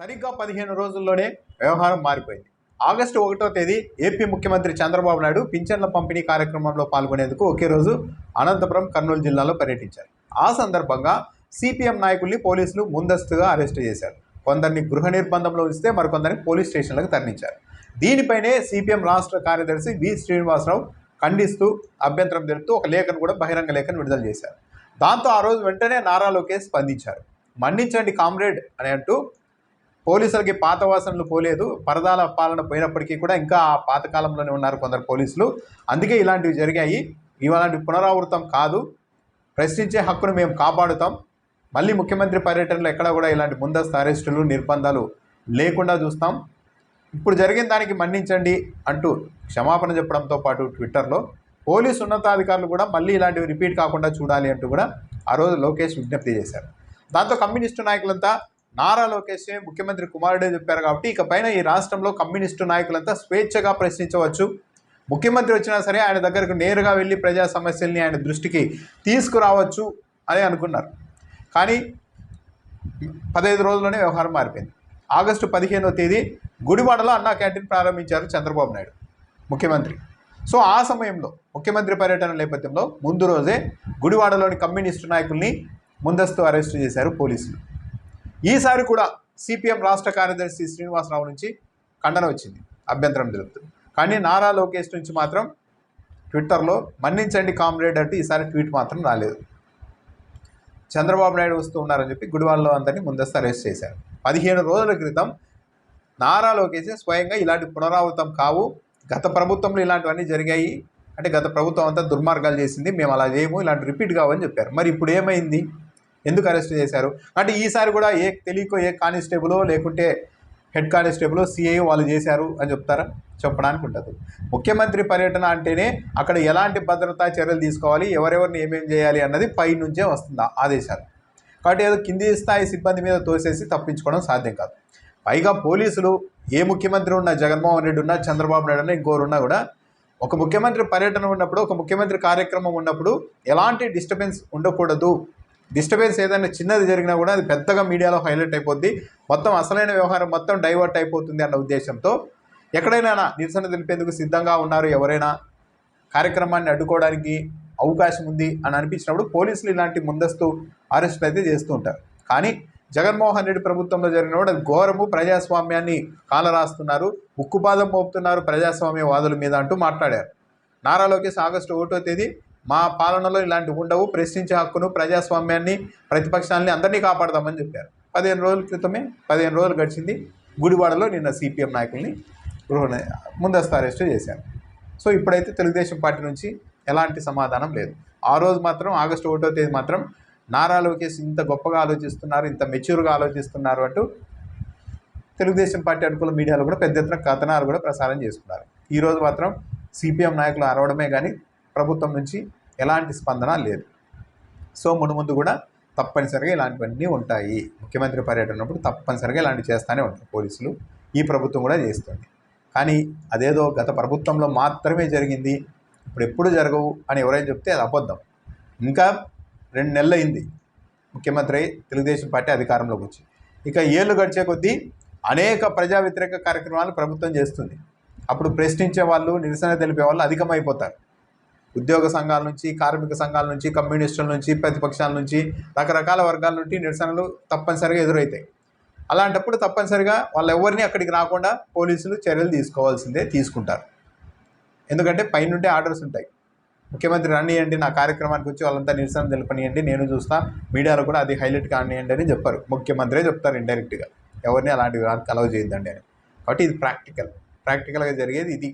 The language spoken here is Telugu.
సరిగ్గా పదిహేను రోజుల్లోనే వ్యవహారం మారిపోయింది. ఆగస్టు ఒకటో తేదీ ఏపీ ముఖ్యమంత్రి చంద్రబాబు నాయుడు పింఛన్ల పంపిణీ కార్యక్రమంలో పాల్గొనేందుకు ఒకే రోజు అనంతపురం కర్నూలు జిల్లాలో పర్యటించారు. ఆ సందర్భంగా సిపిఎం నాయకుల్ని పోలీసులు ముందస్తుగా అరెస్టు చేశారు. కొందరిని గృహ నిర్బంధంలో ఇస్తే మరికొందరిని పోలీస్ స్టేషన్లకు తరలించారు. దీనిపైనే సిపిఎం రాష్ట్ర కార్యదర్శి వి శ్రీనివాసరావు ఖండిస్తూ అభ్యంతరం తెలుపుతూ ఒక లేఖను కూడా బహిరంగ లేఖను విడుదల చేశారు. దాంతో ఆ రోజు వెంటనే నారా లోకేష్ స్పందించారు. మన్నించండి కామ్రేడ్ అని అంటూ పోలీసులకి పాత వాసనలు పోలేదు పరదాల పాలన పోయినప్పటికీ కూడా ఇంకా ఆ పాతకాలంలోనే ఉన్నారు కొందరు పోలీసులు. అందుకే ఇలాంటివి జరిగాయి. ఇలాంటి పునరావృతం కాదు. ప్రశ్నించే హక్కును మేము కాపాడుతాం. మళ్ళీ ముఖ్యమంత్రి పర్యటనలో ఎక్కడ కూడా ఇలాంటి ముందస్తు అరెస్టులు నిర్బంధాలు లేకుండా చూస్తాం. ఇప్పుడు జరిగిన దానికి మన్నించండి అంటూ క్షమాపణ చెప్పడంతో పాటు ట్విట్టర్లో పోలీసు ఉన్నతాధికారులు కూడా మళ్ళీ ఇలాంటివి రిపీట్ కాకుండా చూడాలి అంటూ కూడా ఆ రోజు లోకేష్ విజ్ఞప్తి చేశారు. దాంతో కమ్యూనిస్టు నాయకులంతా నారా లోకేష్ ముఖ్యమంత్రి కుమారుడే చెప్పారు కాబట్టి ఇక పైన ఈ రాష్ట్రంలో కమ్యూనిస్టు నాయకులంతా స్వేచ్ఛగా ప్రశ్నించవచ్చు. ముఖ్యమంత్రి వచ్చినా సరే ఆయన దగ్గరకు నేరుగా వెళ్ళి ప్రజా సమస్యల్ని ఆయన దృష్టికి తీసుకురావచ్చు అని అనుకున్నారు. కానీ పదహైదు రోజుల్లోనే వ్యవహారం మారిపోయింది. ఆగస్టు పదిహేనవ తేదీ గుడివాడలో అన్నా క్యాంటీన్ ప్రారంభించారు చంద్రబాబు నాయుడు ముఖ్యమంత్రి. సో ఆ సమయంలో ముఖ్యమంత్రి పర్యటన నేపథ్యంలో ముందు రోజే గుడివాడలోని కమ్యూనిస్టు నాయకుల్ని ముందస్తు అరెస్టు చేశారు పోలీసులు. ఈసారి కూడా సిపిఎం రాష్ట్ర కార్యదర్శి శ్రీనివాసరావు నుంచి ఖండన వచ్చింది అభ్యంతరం తెలుపుతూ కానీ నారా లోకేష్ నుంచి మాత్రం ట్విట్టర్లో మన్నించండి కామ్రేడ్ అంటూ ఈసారి ట్వీట్ మాత్రం రాలేదు. చంద్రబాబు నాయుడు వస్తూ ఉన్నారని చెప్పి గుడివాడలో అందరినీ ముందస్తు అరెస్ట్ చేశారు. పదిహేను రోజుల క్రితం నారా లోకేష్ స్వయంగా ఇలాంటి పునరావృతం కావు గత ప్రభుత్వంలో ఇలాంటివన్నీ జరిగాయి. అంటే గత ప్రభుత్వం అంతా దుర్మార్గాలు చేసింది మేము అలా చేయము ఇలాంటి రిపీట్ కావని చెప్పారు. మరి ఇప్పుడు ఏమైంది? ఎందుకు అరెస్ట్ చేశారు? అంటే ఈసారి కూడా ఏ తెలియకో ఏ కానిస్టేబులో లేకుంటే హెడ్ కానిస్టేబుల్ సిఐ వాళ్ళు చేశారు అని చెప్తారా? చెప్పడానికి ఉంటుంది. ముఖ్యమంత్రి పర్యటన అంటేనే అక్కడ ఎలాంటి భద్రతా చర్యలు తీసుకోవాలి ఎవరెవరిని ఏమేమి చేయాలి అన్నది పై నుంచే వస్తుంది ఆదేశాలు. కాబట్టి ఏదో కింది స్థాయి సిబ్బంది మీద తోసేసి తప్పించుకోవడం సాధ్యం కాదు. పైగా పోలీసులు ఏ ముఖ్యమంత్రి ఉన్నా జగన్మోహన్ రెడ్డి ఉన్నా చంద్రబాబు నాయుడు ఉన్నా ఇంకోరున్నా కూడా ఒక ముఖ్యమంత్రి పర్యటన ఉన్నప్పుడు ఒక ముఖ్యమంత్రి కార్యక్రమం ఉన్నప్పుడు ఎలాంటి డిస్టర్బెన్స్ ఉండకూడదు. డిస్టర్బెన్స్ ఏదైనా చిన్నది జరిగినా కూడా అది పెద్దగా మీడియాలో హైలైట్ అయిపోద్ది. మొత్తం అసలైన వ్యవహారం మొత్తం డైవర్ట్ అయిపోతుంది అన్న ఉద్దేశంతో ఎక్కడైనా నిరసన తెలిపేందుకు సిద్ధంగా ఉన్నారు ఎవరైనా? కార్యక్రమాన్ని అడ్డుకోవడానికి అవకాశం ఉంది అని అనిపించినప్పుడు పోలీసులు ఇలాంటి ముందస్తు అరెస్టులు అయితే చేస్తూ ఉంటారు. కానీ జగన్మోహన్ రెడ్డి ప్రభుత్వంలో జరిగిన కూడా అది ఘోరము ప్రజాస్వామ్యాన్ని కాలరాస్తున్నారు ఉక్కుపాదం మోపుతున్నారు ప్రజాస్వామ్య వాదుల మీద అంటూ మాట్లాడారు. నారా లోకేష్ ఆగస్టు ఒకటో తేదీ మా పాలనలో ఇలాంటివి ఉండవు. ప్రశ్నించే హక్కును ప్రజాస్వామ్యాన్ని ప్రతిపక్షాలని అందరినీ కాపాడదామని చెప్పారు. పదిహేను రోజుల క్రితమే పదిహేను రోజులు గడిచింది. గుడివాడలో నిన్న సిపిఎం నాయకుల్ని గృహ ముందస్తు అరెస్ట్ చేశారు. సో ఇప్పుడైతే తెలుగుదేశం పార్టీ నుంచి ఎలాంటి సమాధానం లేదు. ఆ రోజు మాత్రం ఆగస్టు ఒకటో తేదీ మాత్రం నారా లోకేష్ ఇంత గొప్పగా ఆలోచిస్తున్నారు ఇంత మెచ్యూర్గా ఆలోచిస్తున్నారు అంటూ తెలుగుదేశం పార్టీ అనుకూల మీడియాలో కూడా పెద్ద ఎత్తున కథనాలు కూడా ప్రసారం చేసుకున్నారు. ఈరోజు మాత్రం సిపిఎం నాయకులు అరవడమే కానీ ప్రభుత్వం నుంచి ఎలాంటి స్పందన లేదు. సో మును ముందు కూడా తప్పనిసరిగా ఇలాంటివన్నీ ఉంటాయి. ముఖ్యమంత్రి పర్యటన ఉన్నప్పుడు తప్పనిసరిగా ఇలాంటివి చేస్తూనే ఉంటారు పోలీసులు. ఈ ప్రభుత్వం కూడా చేస్తుంది. కానీ అదేదో గత ప్రభుత్వంలో మాత్రమే జరిగింది ఇప్పుడు ఎప్పుడు జరగవు అని ఎవరైనా చెప్తే అది అబద్ధం. ఇంకా రెండు నెలలు అయింది ముఖ్యమంత్రి తెలుగుదేశం పార్టీ అధికారంలోకి వచ్చి. ఇక ఏళ్ళు గడిచే కొద్దీ అనేక ప్రజా వ్యతిరేక కార్యక్రమాలు ప్రభుత్వం చేస్తుంది. అప్పుడు ప్రశ్నించే వాళ్ళు నిరసన తెలిపే వాళ్ళు అధికమైపోతారు. ఉద్యోగ సంఘాల నుంచి కార్మిక సంఘాల నుంచి కమ్యూనిస్టుల నుంచి ప్రతిపక్షాల నుంచి రకరకాల వర్గాల నుండి నిరసనలు తప్పనిసరిగా ఎదురవుతాయి అలాంటప్పుడు తప్పనిసరిగా వాళ్ళు ఎవరిని అక్కడికి రాకుండా పోలీసులు చర్యలు తీసుకోవాల్సిందే తీసుకుంటారు. ఎందుకంటే పైనుండే ఆర్డర్స్ ఉంటాయి. ముఖ్యమంత్రి రానియండి నా కార్యక్రమానికి వచ్చి వాళ్ళంతా నిరసన తెలపనియండి నేను చూస్తా మీడియాలో కూడా అది హైలైట్ కానియండి అని చెప్పారు. ముఖ్యమంత్రే చెప్తారు ఇండైరెక్ట్గా. ఎవరిని అలాంటివి అలవ్ చేయొద్దండి అని. కాబట్టి ఇది ప్రాక్టికల్. ప్రాక్టికల్గా జరిగేది ఇది.